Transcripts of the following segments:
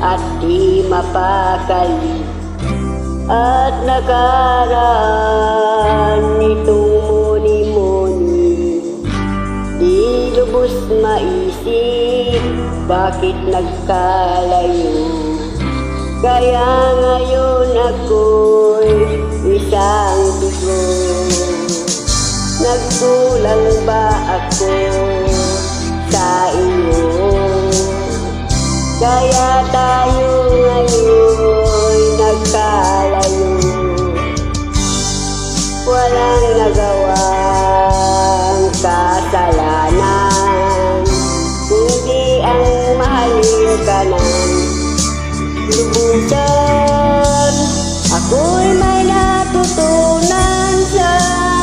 at di mapakali at nakaraan nitong muni-muni. Di lubos maisip bakit nagkalayo. Kaya ngayon ako'y isang bigo Nagkulang ba ako Kaya tayo ngayon nagkalayo. Walang nagawang kasalanan. Kundi ang mahalin ka ng lubusan Ako'y may natutunan sa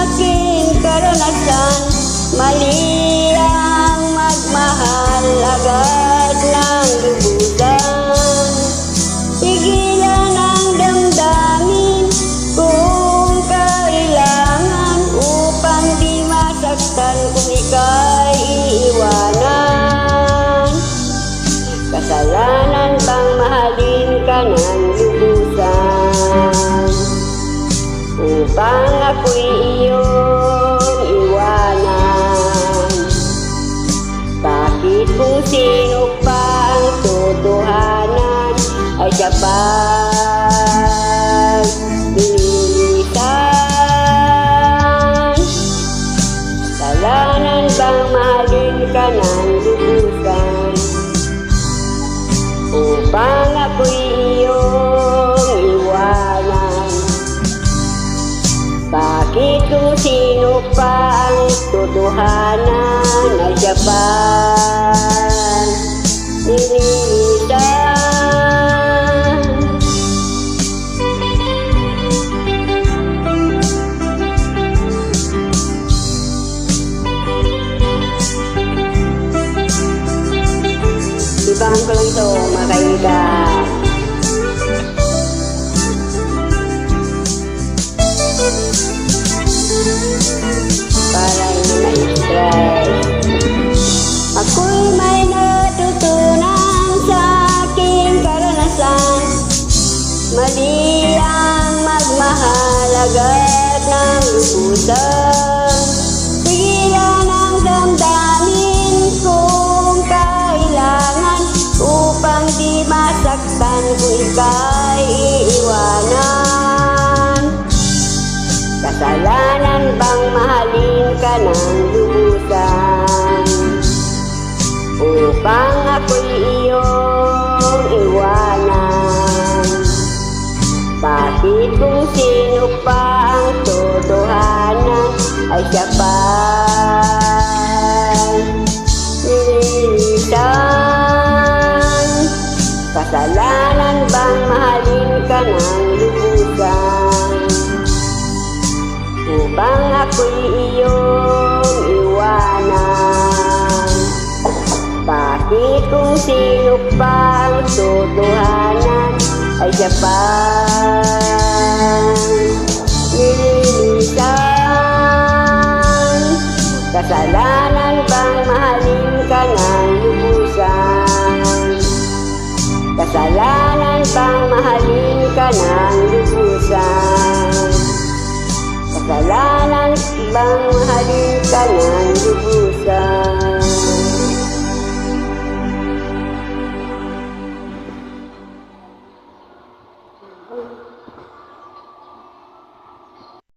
aking karanasan. Mali ang magmahal agad Kasalanan bang mahalin ka ng lubusan. Upang ako'y iyong iwanan. Bakit kung sino pa ang totohanan Ay siya pa Kasalanan bang mahalin ka ng lubusan upang ako'y iyong iwanan. Bakit kung sino pa ang totohanan ay siya pa Ito, mga kaibigan. Para na-stress. Ako'y may natutunan sa aking karanasan. Mali ang magmahal agad ng lubusan. Kasalanan bang mahalin ka ng lubusan upang ako'y iyong iwanan? Bakit kung sino pa ang totohanan ay siya pa? Kasalanan bang mahalin ka ng lubusan? Upang ako'y iyong iwanan. Bakit kung sino pa ang totohanan Ay siya pa nililitan Kasalanan bang mahalin ka ng lubusan? Kasalanan bang mahalin ka ng lubusan Kasalanan